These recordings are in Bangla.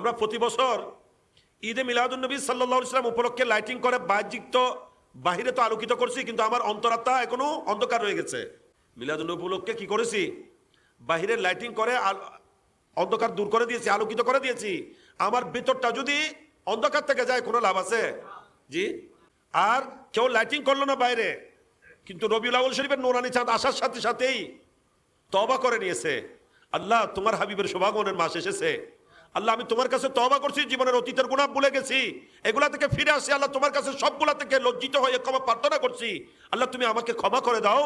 আমরা প্রতি বছর ঈদে মিলাদুলনবী সাল্লাহ ইসলাম উপলক্ষে লাইটিং করে বাহ্যিক তো বাহিরে তো আলোকিত করছি, কিন্তু আমার অন্তরাত্মা এখনও অন্ধকার রয়ে গেছে। মিলাদুল উপলক্ষে কি করেছি? বাহিরের লাইটিং করে অন্ধকার দূর করে দিয়েছি, আলোকিত করে দিয়েছি। আমার ভিতরটা যদি অন্ধকার থেকে যায়, কোনো লাভ আছে? জি? আর কেউ লাইটিং করল না বাইরে, কিন্তু রবিউল আউল শরীফের নোরানি চাঁদ আসার সাথে সাথেই তবা করে নিয়েছে। আল্লাহ, তোমার হাবিবের সৌভাগমনের মাস এসেছে। আল্লাহ, আমি তোমার কাছে তবা করছি, জীবনের অতীতের গুণা ভুলে গেছি। এগুলা থেকে ফিরে আসি, আল্লাহ, তোমার কাছে সবগুলা থেকে লজ্জিত হয়ে ক্ষমা প্রার্থনা করছি। আল্লাহ, তুমি আমাকে ক্ষমা করে দাও।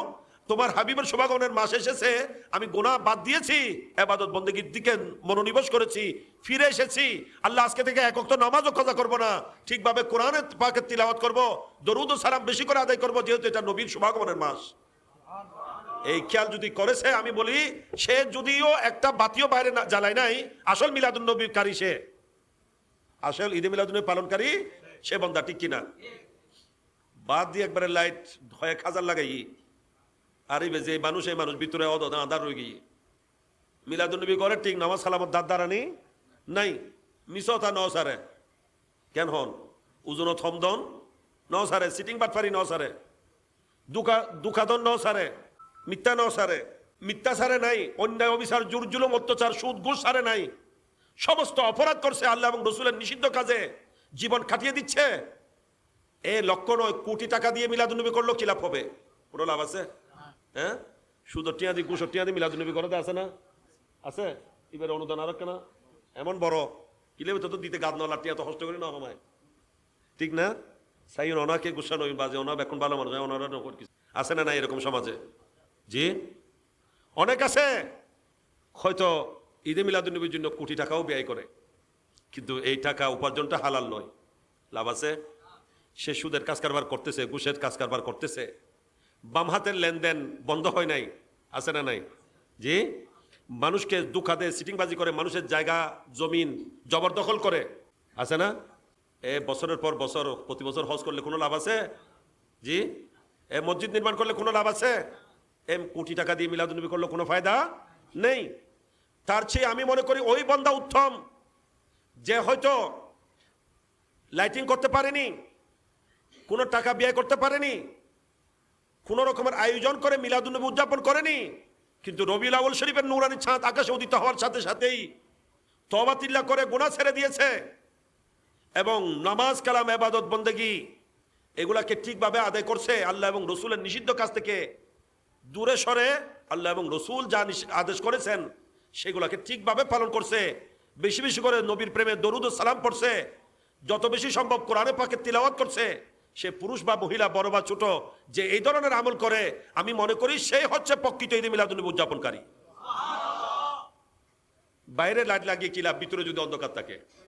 তোমার হাবিবের সৌভাগমনের মাস এসেছে, আমি গুণা বাদ দিয়েছি, এবাদত বন্দীগীর দিকে মনোনিবেশ করেছি, ফিরে এসেছি। আল্লাহ, আজকে থেকে একক তো নামাজও খোঁজা করব না। ঠিকভাবে কোরআনের পাকে তিলাওয়াত করব, দরুদ ও সালাম বেশি করে আদায় করব, যেহেতু এটা নবীর সৌভাগমনের মাস। এই খেয়াল যদি করেছে, আমি বলি, সে যদিও একটা বাতিও বাইরে জ্বালায় নাই, আসল মিলাদুল নবীকারী সে। আসল ঈদে মিলাদুল নবী পালনকারী সে বন্দা, ঠিক কিনা? বাদ দিয়ে একবারে লাইট হয়ে খাজার লাগাই। আর যে মানুষ, এই মানুষ ভিতরে অদ আধার রয়ে গিয়ে। মিলাদুল নবী করে, ঠিক নামাজ সালামত দাঁত দাঁড়ানি? নাই। মিসতা ন সারে কেন হন? উজনত হমদন ন সারে সিটিং বাটফারি ন সারে দুকা দুকাদন ন সারে মিথ্যা ন সারে মিথ্যা সারে নাই, অন্যায় অবিচার জুর অত্যাচার, সুদ, ঘুষ সারে নাই। সমস্ত অপরাধ করছে আল্লাহ এবং রসুলের নিষিদ্ধ কাজে। জীবন খাটিয়ে দিচ্ছে। এ লক্ষ নয়, কোটি টাকা দিয়ে মিলাদুনবী করল, কি লাভ হবে? কোনো লাভ আছে? হ্যাঁ? সুদ টিয়া দি ঘুষ টিয়া দি মিলাদুনবী করতে আছে না? আছে? এবার অনুদান আর কেনা। এমন বড়। কিলে তো দিতে গাদ নলা, টিয়া তো হস্ত করি না আমায়। ঠিক না? সাই ওনাকে গুসা নই বাজে ওনা এখন ভালো মানুষ ওনারা আছে না না এরকম সমাজে? জি? অনেক আছে। হয়তো ঈদে মিলাদুন্নবীর জন্য কোটি টাকাও ব্যয় করে। কিন্তু এই টাকা উপার্জনটা হালাল নয়। লাভ আছে? সে সুদের কাজ কারবার করতেছে, ঘুষের কাজ কারবার করতেছে। বাম হাতের লেনদেন বন্ধ হয় নাই, আছে না নাই? জি? মানুষকে দুখাতে সিটিংবাজি করে, মানুষের জায়গা, জমিন জবরদখল করে। আছে না? এ বছরের পর বছর, প্রতি বছর হজ করলে কোনো লাভ আছে? জি? এ মসজিদ নির্মাণ করলে কোনো লাভ আছে? এম কোটি টাকা দিয়ে মিলাদুনবী করলে, কোনো ফায়দা নেই। তার চেয়ে আমি মনে করি ওই বন্দা উত্তম, যে হয়তো লাইটিং করতে পারেনি, কোনো টাকা ব্যয় করতে পারেনি, কোনো রকমের আয়োজন করে মিলাদুনবী উদযাপন করেনি, কিন্তু রবিউল আউল শরীফের নুরানি ছাঁদ আকাশে উদিত হওয়ার সাথে সাথেই তবাতিল্লা করে গোনা ছেড়ে দিয়েছে এবং নামাজ কালাম এবাদত বন্দেগি, এগুলাকে ঠিকভাবে আদায় করছে আল্লাহ এবং রসুলের নিষিদ্ধ কাজ থেকে দূরে সরে আল্লাহ এবং রসুল যা আদেশ করেছেন, সেগুলাকে ঠিকভাবে পালন করছে। বেশি বেশি করে নবীর প্রেমে দরুদ সালাম পড়ছে। যত বেশি সম্ভব কোরআনে পাকে তিলাওয়াত করছে, সে পুরুষ বা মহিলা, বড় বা ছোট, যে এই ধরনের আমল করে, আমি মনে করি সে হচ্ছে প্রকৃত ঈদ মিলাদুল উদযাপনকারী। বাইরে লাইট লাগিয়ে কি লাভ? ভিতরে যদি অন্ধকার থাকে।